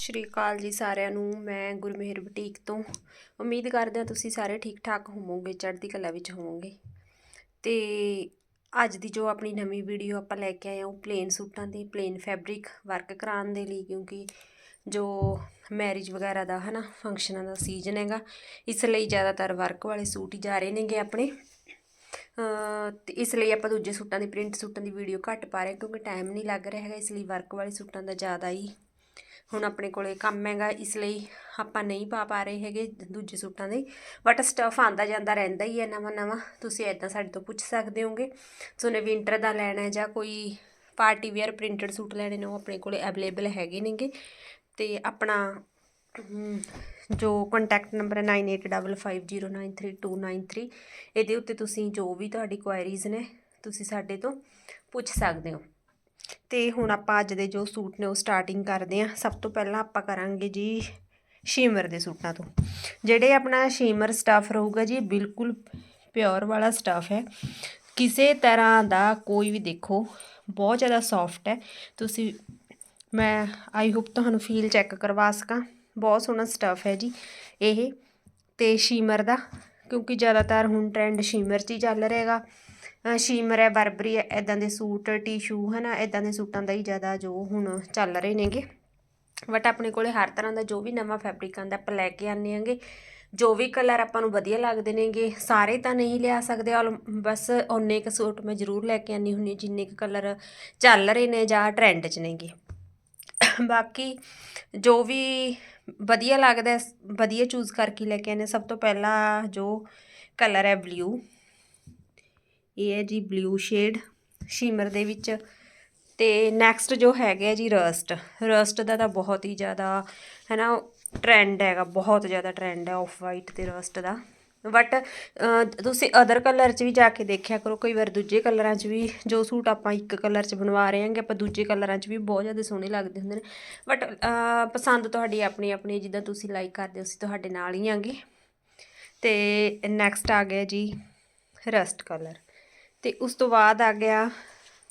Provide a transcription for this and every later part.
ਸ਼੍ਰੀ ਅਕਾਲ ਜੀ ਸਾਰਿਆਂ ਨੂੰ, ਮੈਂ ਗੁਰਮੇਹਰ ਬੁਟੀਕ ਤੋਂ। ਉਮੀਦ ਕਰਦੇ ਹਾਂ ਤੁਸੀਂ ਸਾਰੇ ਠੀਕ ਠਾਕ ਹੋਵੋਗੇ, ਚੜ੍ਹਦੀ ਕਲਾ ਵਿੱਚ ਹੋਵੋਗੇ। ਤੇ ਅੱਜ ਦੀ ਜੋ ਆਪਣੀ ਨਵੀਂ ਵੀਡੀਓ ਆਪਾਂ ਲੈ ਕੇ ਆਏ ਹਾਂ, ਉਹ ਪਲੇਨ ਸੂਟਾਂ ਦੀ, ਪਲੇਨ ਫੈਬਰਿਕ ਵਰਕ ਕਰਾਉਣ ਦੇ ਲਈ, ਕਿਉਂਕਿ ਜੋ ਮੈਰਿਜ ਵਗੈਰਾ ਦਾ, ਹਨਾ, ਫੰਕਸ਼ਨਾਂ ਦਾ ਸੀਜ਼ਨ ਹੈਗਾ, ਇਸ ਲਈ ਜ਼ਿਆਦਾਤਰ ਵਰਕ ਵਾਲੇ ਸੂਟ ਹੀ ਜਾ ਰਹੇ ਨੇਗੇ ਆਪਣੇ। ਅਹ ਤੇ ਇਸ ਲਈ ਆਪਾਂ ਦੂਜੇ ਸੂਟਾਂ ਦੀ, ਪ੍ਰਿੰਟ ਸੂਟਾਂ ਦੀ ਵੀਡੀਓ ਘੱਟ ਪਾ ਰਹੇ, ਕਿਉਂਕਿ ਟਾਈਮ ਨਹੀਂ ਲੱਗ ਰਿਹਾ ਹੈਗਾ, ਇਸ ਲਈ ਵਰਕ ਵਾਲੇ ਸੂਟਾਂ ਦਾ ਜ਼ਿਆਦਾ ਹੀ ਹੁਣ ਆਪਣੇ ਕੋਲੇ ਕੰਮ ਹੈਗਾ, ਇਸ ਲਈ ਆਪਾਂ ਨਹੀਂ ਪਾ ਪਾ ਰਹੇ ਹੈਗੇ ਦੂਜੇ ਸੂਟਾਂ ਦੇ। ਬਟ ਸਟਫ ਆਂਦਾ ਜਾਂਦਾ, ਰਹਿੰਦਾ ਹੀ ਹੈ ਨਵਾਂ ਨਵਾਂ। ਤੁਸੀਂ ਐਦਾਂ ਸਾਡੇ ਤੋਂ ਪੁੱਛ ਸਕਦੇ ਹੋਗੇ। ਤੁਹਾਨੂੰ ਵਿੰਟਰ ਦਾ ਲੈਣਾ ਹੈ ਜਾਂ ਕੋਈ ਪਾਰਟੀ ਵੇਅਰ ਪ੍ਰਿੰਟਡ ਸੂਟ ਲੈਣੇ ਨੇ, ਉਹ ਆਪਣੇ ਕੋਲੇ ਅਵੇਲੇਬਲ ਹੈਗੇ ਨੇਗੇ। ਤੇ ਆਪਣਾ ਜੋ ਕੰਟੈਕਟ ਨੰਬਰ ਹੈ 9855093293 ਇਹਦੇ ਉੱਤੇ ਤੁਸੀਂ ਜੋ ਵੀ ਤੁਹਾਡੀ ਕੁਆਇਰੀਜ਼ ਨੇ, ਤੁਸੀਂ ਸਾਡੇ ਤੋਂ ਪੁੱਛ ਸਕਦੇ ਹੋ। ਤੇ ਹੁਣ ਆਪਾਂ ਅੱਜ ਦੇ ਜੋ ਸੂਟ ਨੇ ਉਹ ਸਟਾਰਟਿੰਗ ਕਰਦੇ ਹਾਂ। ਸਭ ਤੋਂ ਪਹਿਲਾਂ ਆਪਾਂ ਕਰਾਂਗੇ ਜੀ ਸ਼ੀਮਰ ਦੇ ਸੂਟਾਂ ਤੋਂ। ਜਿਹੜੇ ਆਪਣਾ ਸ਼ੀਮਰ ਸਟਫ ਰਹੂਗਾ ਜੀ, ਬਿਲਕੁਲ ਪਿਓਰ ਵਾਲਾ ਸਟਫ ਹੈ। ਕਿਸੇ ਤਰ੍ਹਾਂ ਦਾ ਕੋਈ ਵੀ ਦੇਖੋ, ਬਹੁਤ ਜ਼ਿਆਦਾ ਸੌਫਟ ਹੈ। ਤੁਸੀਂ, ਮੈਂ ਆਈ ਹੋਪ ਤੁਹਾਨੂੰ ਫੀਲ ਚੈੱਕ ਕਰਵਾ ਸਕਾਂ। ਬਹੁਤ ਸੋਹਣਾ ਸਟਫ ਹੈ ਜੀ ਇਹ ਤੇ ਸ਼ੀਮਰ ਦਾ, ਕਿਉਂਕਿ ਜ਼ਿਆਦਾਤਰ ਹੁਣ ਟ੍ਰੈਂਡ ਸ਼ੀਮਰ 'ਚ ਹੀ ਚੱਲ ਰਿਹਾਗਾ। ਸ਼ੀਮਰ ਹੈ, ਬਰਬਰੀ ਹੈ ਇਦਾਂ ਦੇ ਸੂਟ, ਟਿਸ਼ੂ ਹੈ ਨਾ ਇਦਾਂ ਦੇ ਸੂਟਾਂ ਦਾ ਹੀ ਜ਼ਿਆਦਾ ਜੋ ਹੁਣ ਚੱਲ ਰਹੇ ਨੇਗੇ। ਬਟ ਆਪਣੇ ਕੋਲੇ ਹਰ ਤਰ੍ਹਾਂ ਦਾ ਜੋ ਵੀ ਨਵਾਂ ਫੈਬਰਿਕ ਆਂਦਾ ਆਪਾਂ ਲੈ ਕੇ ਆਨੇ ਆਂਗੇ ਜੋ ਵੀ ਕਲਰ ਆਪਾਂ ਨੂੰ ਵਧੀਆ ਲੱਗਦੇ ਨੇਗੇ, ਸਾਰੇ ਤਾਂ ਨਹੀਂ ਲਿਆ ਸਕਦੇ। ਆਲ ਬਸ ਓਨੇ ਕੁ ਸੂਟ ਮੈਂ ਜ਼ਰੂਰ ਲੈ ਕੇ ਆਨੀ ਹੁੰਨੀ ਜਿੰਨੇ ਕੁ ਕਲਰ ਚੱਲ ਰਹੇ ਨੇ ਜਾਂ ਟ੍ਰੈਂਡ 'ਚ ਨੇਗੇ। ਬਾਕੀ ਜੋ ਵੀ ਵਧੀਆ ਲੱਗਦਾ ਵਧੀਆ ਚੂਜ਼ ਕਰਕੇ ਲੈ ਕੇ ਆਨੇ ਸਭ ਤੋਂ ਪਹਿਲਾਂ ਜੋ ਕਲਰ ਹੈ ਬਲੂ ਇਹ ਹੈ ਜੀ ਬਲੂ ਸ਼ੇਡ ਸ਼ਿਮਰ ਦੇ ਵਿੱਚ। ਤੇ ਨੈਕਸਟ ਜੋ ਹੈਗਾ ਜੀ ਰਸਟ ਰਸਟ ਦਾ ਤਾਂ ਬਹੁਤ ਹੀ ਜ਼ਿਆਦਾ ਹੈ ਨਾ ਟ੍ਰੈਂਡ ਹੈਗਾ, ਬਹੁਤ ਜ਼ਿਆਦਾ ਟ੍ਰੈਂਡ ਹੈ ਆਫ ਵਾਈਟ ਤੇ ਰਸਟ ਦਾ। ਬਟ ਤੁਸੀਂ ਅਦਰ ਕਲਰ 'ਚ ਵੀ ਜਾ ਕੇ ਦੇਖਿਆ ਕਰੋ, ਕਈ ਵਾਰ ਦੂਜੇ ਕਲਰਾਂ 'ਚ ਵੀ ਜੋ ਸੂਟ ਆਪਾਂ ਇੱਕ ਕਲਰ 'ਚ ਬਣਵਾ ਰਹੇ ਹਾਂਗੇ, ਆਪਾਂ ਦੂਜੇ ਕਲਰਾਂ 'ਚ ਵੀ ਬਹੁਤ ਜ਼ਿਆਦਾ ਸੋਹਣੇ ਲੱਗਦੇ ਹੁੰਦੇ ਨੇ। ਬਟ ਪਸੰਦ ਤੁਹਾਡੀ ਆਪਣੀ ਆਪਣੀ, ਜਿੱਦਾਂ ਤੁਸੀਂ ਲਾਈਕ ਕਰਦੇ ਹੋ, ਅਸੀਂ ਤੁਹਾਡੇ ਨਾਲ ਹੀ ਆਂਗੇ। ਤੇ ਨੈਕਸਟ ਆ ਗਿਆ ਜੀ ਰਸਟ ਕਲਰ ਤੇ ਉਸ ਤੋਂ ਬਾਅਦ ਆ ਗਿਆ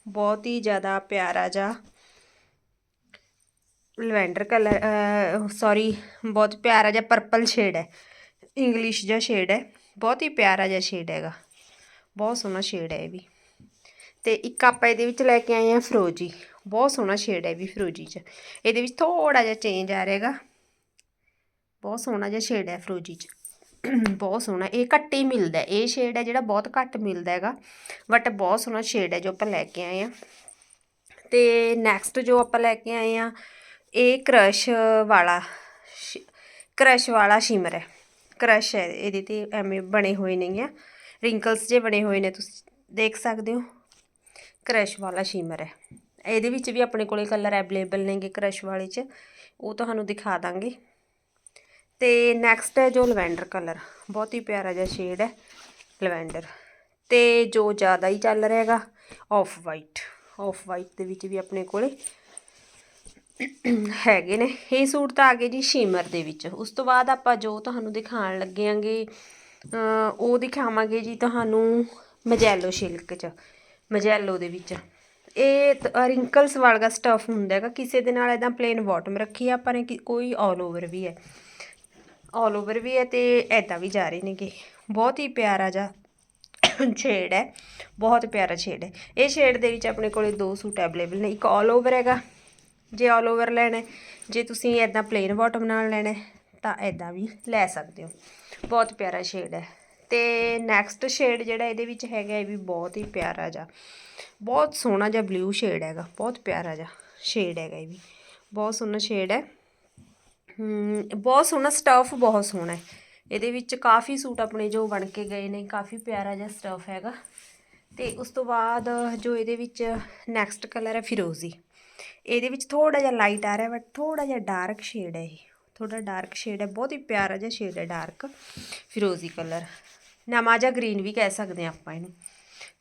ਬਹੁਤ ਹੀ ਜ਼ਿਆਦਾ ਪਿਆਰਾ ਜਿਹਾ ਲਵੈਂਡਰ ਕਲਰ ਸੌਰੀ ਬਹੁਤ ਪਿਆਰਾ ਜਿਹਾ ਪਰਪਲ ਸ਼ੇਡ ਹੈ ਇੰਗਲਿਸ਼ ਜਿਹਾ ਸ਼ੇਡ ਹੈ, ਬਹੁਤ ਹੀ ਪਿਆਰਾ ਜਿਹਾ ਸ਼ੇਡ ਹੈਗਾ, ਬਹੁਤ ਸੋਹਣਾ ਸ਼ੇਡ ਹੈ ਇਹ ਵੀ। ਤੇ ਇੱਕ ਆਪਾਂ ਇਹਦੇ ਵਿੱਚ ਲੈ ਕੇ ਆਏ ਆ ਫਰੋਜੀ ਬਹੁਤ ਸੋਹਣਾ ਸ਼ੇਡ ਹੈ ਇਹ ਵੀ ਫਰੋਜੀ 'ਚ। ਇਹਦੇ ਵਿੱਚ ਥੋੜਾ ਜਿਹਾ ਚੇਂਜ ਆ ਰਿਹਾਗਾ ਬਹੁਤ ਸੋਹਣਾ ਜਿਹਾ ਸ਼ੇਡ ਹੈ ਫਰੋਜੀ 'ਚ। ਬਹੁਤ ਸੋਹਣਾ ਇਹ ਘੱਟ ਹੀ ਮਿਲਦਾ ਇਹ ਸ਼ੇਡ ਹੈ ਜਿਹੜਾ ਬਹੁਤ ਘੱਟ ਮਿਲਦਾ ਹੈਗਾ। ਬਟ ਬਹੁਤ ਸੋਹਣਾ ਸ਼ੇਡ ਹੈ ਜੋ ਆਪਾਂ ਲੈ ਕੇ ਆਏ ਆ ਤੇ ਨੈਕਸਟ ਜੋ ਆਪਾਂ ਲੈ ਕੇ ਆਏ ਆ ਇਹ ਕ੍ਰਸ਼ ਵਾਲਾ ਕ੍ਰਸ਼ ਵਾਲਾ ਸ਼ਿਮਰ ਹੈ। ਕ੍ਰਸ਼ ਹੈ। ਇਹਦੇ ਤੇ ਐਵੇਂ ਬਣੇ ਹੋਏ ਨੇ ਆ ਰਿੰਕਲਸ ਜੇ ਬਣੇ ਹੋਏ ਨੇ ਤੁਸੀਂ ਦੇਖ ਸਕਦੇ ਹੋ। ਕ੍ਰਸ਼ ਵਾਲਾ ਸ਼ਿਮਰ ਹੈ। ਇਹਦੇ ਵਿੱਚ ਵੀ ਆਪਣੇ ਕੋਲੇ ਕਲਰ ਅਵੇਲੇਬਲ ਨੇਗੇ ਕ੍ਰਸ਼ ਵਾਲੇ 'ਚ। ਉਹ ਤੁਹਾਨੂੰ ਦਿਖਾ ਦਾਂਗੇ। ਤੇ ਨੈਕਸਟ ਹੈ ਜੋ ਲਵੈਂਡਰ ਕਲਰ ਬਹੁਤ ਹੀ ਪਿਆਰਾ ਜਿਹਾ ਸ਼ੇਡ ਹੈ ਲਵੈਂਡਰ ਤੇ ਜੋ ਜ਼ਿਆਦਾ ਹੀ ਚੱਲ ਰਿਹਾ ਹੈਗਾ ਆਫ ਵਾਈਟ ਆਫ ਵਾਈਟ ਦੇ ਵਿੱਚ ਵੀ ਆਪਣੇ ਕੋਲੇ ਹੈਗੇ ਨੇ। ਇਹ ਸੂਟ ਤਾਂ ਆ ਗਏ ਜੀ ਸ਼ੀਮਰ ਦੇ ਵਿੱਚ। ਉਸ ਤੋਂ ਬਾਅਦ ਆਪਾਂ ਜੋ ਤੁਹਾਨੂੰ ਦਿਖਾਉਣ ਲੱਗੇ ਆਂਗੇ ਉਹ ਦਿਖਾਵਾਂਗੇ ਜੀ ਤੁਹਾਨੂੰ ਮਜੈਲੋ ਸਿਲਕ ਚ ਮਜੈਲੋ ਦੇ ਵਿੱਚ। ਇਹ ਰਿੰਕਲਸ ਵਾਲਾ ਸਟਫ ਹੁੰਦਾ ਹੈਗਾ, ਕਿਸੇ ਦੇ ਨਾਲ ਇਦਾਂ ਪਲੇਨ ਬਾਟਮ ਰੱਖੀ ਆ ਆਪਾਂ ਨੇ ਕੋਈ ਆਲ ਓਵਰ ਵੀ ਹੈ। ਆਲ ਓਵਰ ਵੀ ਹੈ ਤੇ ਐਦਾਂ ਵੀ ਜਾ ਰਹੇ ਨੇਗੇ। ਬਹੁਤ ਹੀ ਪਿਆਰਾ ਜਿਹਾ ਸ਼ੇਡ ਹੈ। ਬਹੁਤ ਪਿਆਰਾ ਸ਼ੇਡ ਹੈ। ਇਹ ਸ਼ੇਡ ਦੇ ਵਿੱਚ ਆਪਣੇ ਕੋਲੇ ਦੋ ਸੂਟ ਅਵੇਲੇਬਲ ਨੇ। ਇੱਕ ਆਲ ਓਵਰ ਹੈਗਾ। ਜੇ ਆਲ ਓਵਰ ਲੈਣਾ ਜੇ ਤੁਸੀਂ ਐਦਾਂ ਪਲੇਨ ਬਾਟਮ ਨਾਲ ਲੈਣਾ ਤਾਂ ਐਦਾਂ ਵੀ ਲੈ ਸਕਦੇ ਹੋ। ਬਹੁਤ ਪਿਆਰਾ ਸ਼ੇਡ ਹੈ। ਤੇ ਨੈਕਸਟ ਸ਼ੇਡ ਜਿਹੜਾ ਇਹਦੇ ਵਿੱਚ ਹੈਗਾ, ਇਹ ਵੀ ਬਹੁਤ ਹੀ ਪਿਆਰਾ ਜਿਹਾ। ਬਹੁਤ ਸੋਹਣਾ ਜਿਹਾ ਬਲੂ ਸ਼ੇਡ ਹੈਗਾ। ਬਹੁਤ ਪਿਆਰਾ ਜਿਹਾ ਸ਼ੇਡ ਹੈਗਾ ਇਹ ਵੀ। ਬਹੁਤ ਸੋਹਣਾ ਸ਼ੇਡ ਹੈ। ਬਹੁਤ ਸੋਹਣਾ ਸਟਫ ਬਹੁਤ ਸੋਹਣਾ ਹੈ। ਇਹਦੇ ਵਿੱਚ ਕਾਫੀ ਸੂਟ ਆਪਣੇ ਜੋ ਬਣ ਕੇ ਗਏ ਨੇ, ਕਾਫੀ ਪਿਆਰਾ ਜਿਹਾ ਸਟਫ ਹੈਗਾ। ਤੇ ਉਸ ਤੋਂ ਬਾਅਦ ਜੋ ਇਹਦੇ ਵਿੱਚ ਨੈਕਸਟ ਕਲਰ ਹੈ ਫਿਰੋਜ਼ੀ। ਇਹਦੇ ਵਿੱਚ ਥੋੜਾ ਜਿਹਾ ਲਾਈਟ ਆ ਰਿਹਾ ਬਟ ਥੋੜਾ ਜਿਹਾ ਡਾਰਕ ਸ਼ੇਡ ਹੈ ਇਹ। ਥੋੜਾ ਡਾਰਕ ਸ਼ੇਡ ਹੈ, ਬਹੁਤ ਹੀ ਪਿਆਰਾ ਜਿਹਾ ਸ਼ੇਡ ਹੈ ਡਾਰਕ ਫਿਰੋਜ਼ੀ ਕਲਰ ਨਮਾਜਾ ਗ੍ਰੀਨ ਵੀ ਕਹਿ ਸਕਦੇ ਹਾਂ ਆਪਾਂ ਇਹਨੂੰ।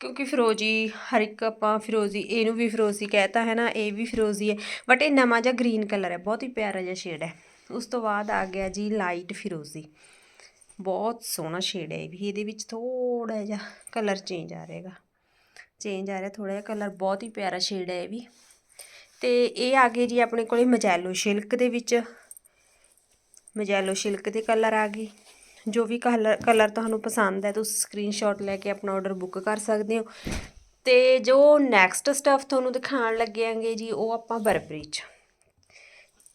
ਕਿਉਂਕਿ ਫਿਰੋਜੀ ਹਰ ਇੱਕ ਆਪਾਂ ਫਿਰੋਜ਼ੀ, ਇਹਨੂੰ ਵੀ ਫਿਰੋਜ਼ੀ ਕਹਿਤਾ ਹੈ ਨਾ, ਇਹ ਵੀ ਫਿਰੋਜ਼ੀ ਹੈ। ਬਟ ਇਹ ਨਵਾਂ ਜਿਹਾ ਗ੍ਰੀਨ ਕਲਰ ਹੈ, ਬਹੁਤ ਹੀ ਪਿਆਰਾ ਜਿਹਾ ਸ਼ੇਡ ਹੈ। ਉਸ ਤੋਂ ਬਾਅਦ ਆ ਗਿਆ ਜੀ ਲਾਈਟ ਫਿਰੋਜ਼ੀ। ਬਹੁਤ ਸੋਹਣਾ ਸ਼ੇਡ ਹੈ ਇਹ ਵੀ। ਇਹਦੇ ਵਿੱਚ ਥੋੜਾ ਜਿਹਾ ਕਲਰ ਚੇਂਜ ਆ ਰਿਹਾਗਾ। ਚੇਂਜ ਆ ਰਿਹਾ ਥੋੜਾ ਜਿਹਾ ਕਲਰ ਬਹੁਤ ਹੀ ਪਿਆਰਾ ਸ਼ੇਡ ਹੈ ਇਹ ਵੀ। ਤੇ ਇਹ ਆ ਗਏ ਜੀ ਆਪਣੇ ਕੋਲੇ ਮਜੈਲੋ ਸ਼ਿਲਕ ਦੇ ਵਿੱਚ। ਮਜੈਲੋ ਸ਼ਿਲਕ ਦੇ ਕਲਰ ਆ ਗਏ। ਜੋ ਵੀ ਕਲਰ ਕਲਰ ਤੁਹਾਨੂੰ ਪਸੰਦ ਹੈ, ਤੁਸੀਂ ਸਕਰੀਨਸ਼ਾਟ ਲੈ ਕੇ ਆਪਣਾ ਆਰਡਰ ਬੁੱਕ ਕਰ ਸਕਦੇ ਹੋ। ਤੇ ਜੋ ਨੈਕਸਟ ਸਟਫ ਤੁਹਾਨੂੰ ਦਿਖਾਉਣ ਲੱਗਿਆਂਗੇ ਜੀ, ਉਹ ਆਪਾਂ ਬਰਬਰੀ ਚ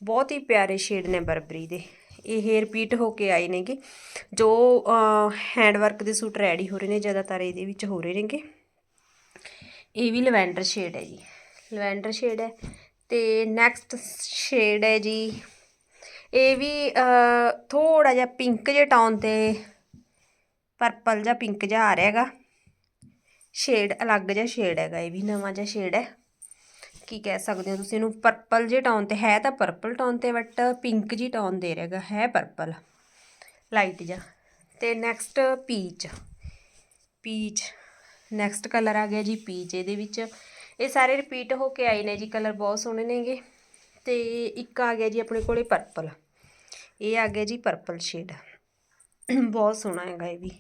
ਬਹੁਤ ਹੀ ਪਿਆਰੇ ਸ਼ੇਡ ਨੇ ਬਰਬਰੀ ਦੇ। ਇਹ ਰਿਪੀਟ ਹੋ ਕੇ ਆਏ ਨੇਗੇ। ਜੋ ਹੈਂਡ ਵਰਕ ਦੇ ਸੂਟ ਰੈਡੀ ਹੋ ਰਹੇ ਨੇ, ਜ਼ਿਆਦਾਤਰ ਇਹਦੇ ਵਿੱਚ ਹੋ ਰਹੇ ਨੇਗੇ। ਇਹ ਵੀ ਲਵੈਂਡਰ ਸ਼ੇਡ ਹੈ ਜੀ। ਲਵੈਂਡਰ ਸ਼ੇਡ ਹੈ ਤੇ ਨੈਕਸਟ ਸ਼ੇਡ ਹੈ ਜੀ। ਇਹ ਵੀ ਥੋੜਾ ਜਿਹਾ ਪਿੰਕ ਜਿਹਾ ਟੌਨ ਤੇ ਪਰਪਲ ਜਾਂ ਪਿੰਕ ਜਿਹਾ ਆ ਰਿਹਾ ਹੈਗਾ। ਸ਼ੇਡ ਅਲੱਗ ਜਿਹਾ ਸ਼ੇਡ ਹੈਗਾ, ਇਹ ਵੀ ਨਵਾਂ ਜਿਹਾ ਸ਼ੇਡ ਹੈ। ਕੀ ਕਹਿ ਸਕਦੇ ਹੋ ਤੁਸੀਂ? ਇਹਨੂੰ ਪਰਪਲ ਜੇ ਟੌਨ ਤੇ ਹੈ ਤਾਂ ਪਰਪਲ ਟੌਨ ਤੇ ਬਟ ਪਿੰਕ ਜੀ ਟੌਨ ਦੇ ਰਿਹਾਗਾ ਹੈ ਪਰਪਲ ਲਾਈਟ ਜਿਹਾ। ਤੇ next peach peach next colour ਆ ਗਿਆ ਜੀ ਪੀਚ ਇਹਦੇ ਵਿੱਚ। ਇਹ ਸਾਰੇ ਰਿਪੀਟ ਹੋ ਕੇ ਆਏ ਨੇ ਜੀ ਕਲਰ ਬਹੁਤ ਸੋਹਣੇ ਨੇਗੇ। ਤੇ ਇੱਕ ਆ ਗਿਆ ਜੀ ਆਪਣੇ ਕੋਲੇ ਪਰਪਲ ਇਹ ਆ ਗਿਆ ਜੀ ਪਰਪਲ ਸ਼ੇਡ ਬਹੁਤ ਸੋਹਣਾ ਹੈਗਾ ਇਹ ਵੀ।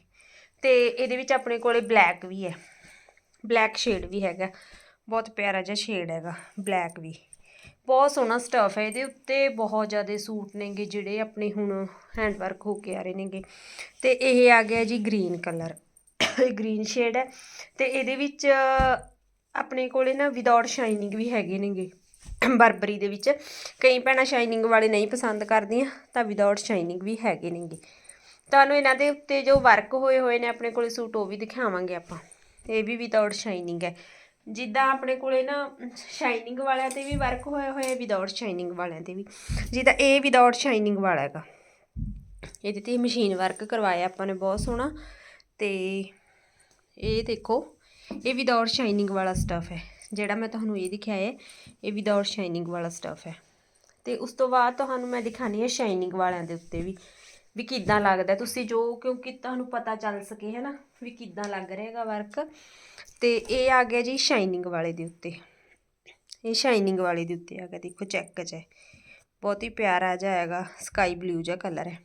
ਤੇ ਇਹਦੇ ਵਿੱਚ ਆਪਣੇ ਕੋਲੇ ਬਲੈਕ ਵੀ ਹੈ। ਬਲੈਕ ਸ਼ੇਡ ਵੀ ਹੈਗਾ। ਬਹੁਤ ਪਿਆਰਾ ਜਿਹਾ ਸ਼ੇਡ ਹੈਗਾ ਬਲੈਕ ਵੀ। ਬਹੁਤ ਸੋਹਣਾ ਸਟਫ ਹੈ ਇਹਦੇ ਉੱਤੇ, ਬਹੁਤ ਜ਼ਿਆਦਾ ਸੂਟ ਨੇਗੇ ਜਿਹੜੇ ਆਪਣੇ ਹੁਣ ਹੈਂਡ ਵਰਕ ਹੋ ਕੇ ਆ ਰਹੇ ਨੇਗੇ। ਤੇ ਇਹ ਆ ਗਿਆ ਜੀ ਗ੍ਰੀਨ ਕਲਰ ਇਹ ਗ੍ਰੀਨ ਸ਼ੇਡ ਹੈ ਤੇ ਇਹਦੇ ਵਿੱਚ, ਆਪਣੇ ਕੋਲੇ ਨਾ ਵਿਦਆਊਟ ਸ਼ਾਈਨਿੰਗ ਵੀ ਹੈਗੇ ਨੇਗੇ। ਬਰਬਰੀ ਦੇ ਵਿੱਚ, ਕਈ ਭੈਣਾਂ ਸ਼ਾਈਨਿੰਗ ਵਾਲੇ ਨਹੀਂ ਪਸੰਦ ਕਰਦੀਆਂ, ਤਾਂ ਵਿਦਆਊਟ ਸ਼ਾਈਨਿੰਗ ਵੀ ਹੈਗੇ ਨੇਗੇ। ਤੁਹਾਨੂੰ ਇਹਨਾਂ ਦੇ ਉੱਤੇ ਜੋ ਵਰਕ ਹੋਏ ਹੋਏ ਨੇ ਆਪਣੇ ਕੋਲੇ ਸੂਟ, ਉਹ ਵੀ ਦਿਖਾਵਾਂਗੇ ਆਪਾਂ। ਇਹ ਵੀ ਵਿਦਆਊਟ ਸ਼ਾਈਨਿੰਗ ਹੈ। ਜਿੱਦਾਂ ਆਪਣੇ ਕੋਲੇ ਨਾ ਸ਼ਾਈਨਿੰਗ ਵਾਲਿਆਂ ਤੇ ਵੀ ਵਰਕ ਹੋਇਆ ਹੋਇਆ ਵਿਦਆਊਟ ਸ਼ਾਈਨਿੰਗ ਵਾਲਿਆਂ ਤੇ ਵੀ। ਜਿੱਦਾਂ ਇਹ ਵਿਦਆਊਟ ਸ਼ਾਈਨਿੰਗ ਵਾਲਾ ਹੈਗਾ। ਇਹਦੇ ਤੇ ਮਸ਼ੀਨ ਵਰਕ ਕਰਵਾਇਆ ਆਪਾਂ ਨੇ, ਬਹੁਤ ਸੋਹਣਾ। ਤੇ ਇਹ ਦੇਖੋ, ਇਹ ਵਿਦਆਊਟ ਸ਼ਾਈਨਿੰਗ ਵਾਲਾ ਸਟਫ ਹੈ। ਜਿਹੜਾ ਮੈਂ ਤੁਹਾਨੂੰ ਇਹ ਦਿਖਾਇਆ ਹੈ, ਇਹ ਵਿਦਆਊਟ ਸ਼ਾਈਨਿੰਗ ਵਾਲਾ ਸਟਫ ਹੈ। ਤੇ ਉਸ ਤੋਂ ਬਾਅਦ ਤੁਹਾਨੂੰ ਮੈਂ ਦਿਖਾਣੀ ਹੈ ਸ਼ਾਈਨਿੰਗ ਵਾਲਿਆਂ ਦੇ ਉੱਤੇ ਵੀ ਵੀ ਕਿੱਦਾਂ ਲੱਗਦਾ ਤੁਸੀਂ ਜੋ, ਕਿਉਂਕਿ ਤੁਹਾਨੂੰ ਪਤਾ ਚੱਲ ਸਕੇ, ਹੈ ਨਾ, ਵੀ ਕਿੱਦਾਂ ਲੱਗ ਰਿਹਾ ਵਰਕ ਤੇ ਇਹ ਆ ਗਿਆ ਜੀ ਸ਼ਾਈਨਿੰਗ ਵਾਲੇ ਦੇ ਉੱਤੇ। ਇਹ ਸ਼ਾਈਨਿੰਗ ਵਾਲੇ ਦੇ ਉੱਤੇ ਆ ਗਿਆ, ਦੇਖੋ ਚੈੱਕ 'ਚ ਹੈ ਬਹੁਤ ਹੀ ਪਿਆਰਾ ਜਿਹਾ ਹੈਗਾ ਸਕਾਈ ਬਲੂ ਜਿਹਾ ਕਲਰ ਹੈ।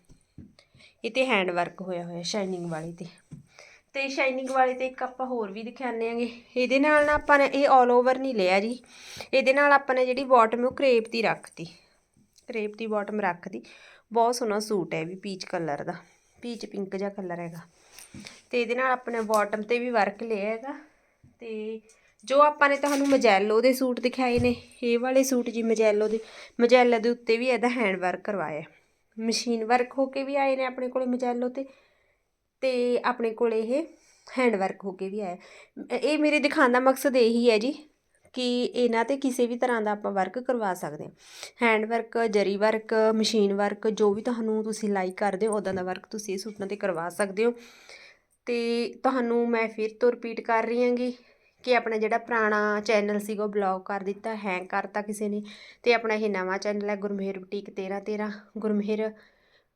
ਇਹ ਤੇ ਹੈਂਡ ਵਰਕ ਹੋਇਆ ਹੋਇਆ ਸ਼ਾਈਨਿੰਗ ਵਾਲੇ ਤੇ। ਤੇ ਸ਼ਾਈਨਿੰਗ ਵਾਲੇ ਤੇ ਇੱਕ ਆਪਾਂ ਹੋਰ ਵੀ ਦਿਖਾਣੇ ਆਂਗੇ ਇਹਦੇ ਨਾਲ ਨਾ ਆਪਾਂ ਨੇ ਇਹ 올 ਓਵਰ ਨਹੀਂ ਲਿਆ ਜੀ। ਇਹਦੇ ਨਾਲ ਆਪਾਂ ਨੇ ਜਿਹੜੀ ਬਾਟਮ ਉਹ ਕਰੇਪ ਦੀ ਰੱਖਤੀ। ਕਰੇਪ ਦੀ ਬਾਟਮ ਰੱਖਤੀ। ਬਹੁਤ ਸੋਹਣਾ ਸੂਟ ਹੈ ਵੀ ਪੀਚ ਕਲਰ ਦਾ। ਪੀਚ ਪਿੰਕ ਜਿਹਾ ਕਲਰ ਹੈਗਾ। ਤੇ ਇਹਦੇ ਨਾਲ ਆਪਣੇ ਬਾਟਮ ਤੇ ਵੀ ਵਰਕ ਲਿਆ ਹੈਗਾ। ਤੇ ਜੋ ਆਪਾਂ ਨੇ ਤੁਹਾਨੂੰ ਮਜੈਲੋ ਦੇ ਸੂਟ ਦਿਖਾਏ ਨੇ, ਇਹ ਵਾਲੇ ਸੂਟ ਜੀ ਮਜੈਲੋ ਦੇ ਮਜੈਲੋ ਦੇ ਉੱਤੇ ਵੀ ਇਹਦਾ ਹੈਂਡ ਵਰਕ ਕਰਵਾਇਆ। ਮਸ਼ੀਨ ਵਰਕ ਹੋ ਕੇ ਵੀ ਆਏ ਨੇ ਆਪਣੇ ਕੋਲੇ ਮਜੈਲੋ ਤੇ ਤੇ ਆਪਣੇ ਕੋਲੇ ਇਹ ਹੈਂਡ ਵਰਕ ਹੋ ਕੇ ਵੀ ਆਇਆ। ਇਹ ਮੇਰੇ ਦਿਖਾਉਣ ਦਾ ਮਕਸਦ ਇਹੀ ਹੈ ਜੀ ਕਿ ਇਹਨਾਂ ਤੇ ਕਿਸੇ ਵੀ ਤਰ੍ਹਾਂ ਦਾ ਆਪਾਂ ਵਰਕ ਕਰਵਾ ਸਕਦੇ ਹਾਂ। Hand work zari work machine work ਜੋ ਵੀ ਤੁਹਾਨੂੰ ਤੁਸੀਂ ਲਾਈਕ ਕਰਦੇ ਹੋ ਉਦਾਂ ਦਾ ਵਰਕ ਤੁਸੀਂ ਇਹ ਸੂਟਾਂ ਤੇ ਕਰਵਾ ਸਕਦੇ ਹੋ। ਤੇ ਤੁਹਾਨੂੰ ਮੈਂ ਫਿਰ ਤੋਂ ਰਿਪੀਟ ਕਰ ਰਹੀ ਹਾਂਗੀ ਕਿ ਆਪਣਾ ਜਿਹੜਾ ਪੁਰਾਣਾ ਚੈਨਲ ਸੀਗਾ ਉਹ ਬਲੌਕ ਕਰ ਦਿੱਤਾ ਹੈਂਗ ਕਰਤਾ ਕਿਸੇ ਨੇ ਤੇ ਆਪਣਾ ਇਹ ਨਵਾਂ ਚੈਨਲ ਹੈ ਗੁਰਮੇਹਰ ਬੁਟੀਕ 1313 ਗੁਰਮੇਹਰ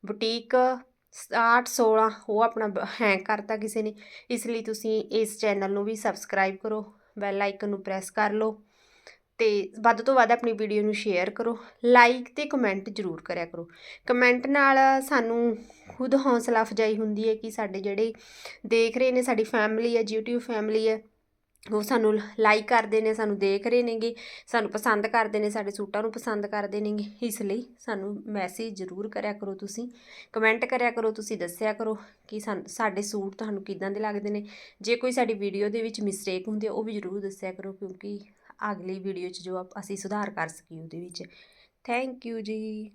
ਬੁਟੀਕ 816 ਉਹ ਆਪਣਾ ਹੈਂਗ ਕਰਤਾ ਕਿਸੇ ਨੇ, ਇਸ ਲਈ ਤੁਸੀਂ ਇਸ ਚੈਨਲ ਨੂੰ ਵੀ ਸਬਸਕ੍ਰਾਈਬ ਕਰੋ ਬੈਲ ਆਈਕਨ ਨੂੰ ਪ੍ਰੈਸ ਕਰ ਲਓ। ਤੇ ਵੱਧ ਤੋਂ ਵੱਧ ਆਪਣੀ ਵੀਡੀਓ ਨੂੰ ਸ਼ੇਅਰ ਕਰੋ ਲਾਈਕ ਤੇ ਕਮੈਂਟ ਜ਼ਰੂਰ ਕਰਿਆ ਕਰੋ। ਕਮੈਂਟ ਨਾਲ ਸਾਨੂੰ ਖੁਦ ਹੌਸਲਾ ਅਫਜਾਈ ਹੁੰਦੀ ਹੈ ਕਿ ਸਾਡੇ ਜਿਹੜੇ ਦੇਖ ਰਹੇ ਨੇ, ਸਾਡੀ ਫੈਮਿਲੀ ਹੈ, YouTube ਫੈਮਿਲੀ ਹੈ, ਉਹ ਸਾਨੂੰ ਲਾਈਕ ਕਰਦੇ ਨੇ, ਸਾਨੂੰ ਦੇਖ ਰਹੇ ਨੇਗੇ, ਸਾਨੂੰ ਪਸੰਦ ਕਰਦੇ ਨੇ, ਸਾਡੇ ਸੂਟਾਂ ਨੂੰ ਪਸੰਦ ਕਰਦੇ ਨੇਗੇ। ਇਸ ਲਈ ਸਾਨੂੰ ਮੈਸੇਜ ਜ਼ਰੂਰ ਕਰਿਆ ਕਰੋ ਤੁਸੀਂ ਕਮੈਂਟ ਕਰਿਆ ਕਰੋ, ਤੁਸੀਂ ਦੱਸਿਆ ਕਰੋ ਕਿ ਸਾਡੇ ਸੂਟ ਤੁਹਾਨੂੰ ਕਿਦਾਂ ਦੇ ਲੱਗਦੇ ਨੇ। ਜੇ ਕੋਈ ਸਾਡੀ ਵੀਡੀਓ ਦੇ ਵਿੱਚ ਮਿਸਟੇਕ ਹੁੰਦੀ ਹੈ ਉਹ ਵੀ ਜ਼ਰੂਰ ਦੱਸਿਆ ਕਰੋ ਕਿਉਂਕਿ ਅਗਲੀ ਵੀਡੀਓ 'ਚ ਜੋ ਅਸੀਂ ਸੁਧਾਰ ਕਰ ਸਕੀਏ ਉਹਦੇ ਵਿੱਚ। ਥੈਂਕ ਯੂ ਜੀ।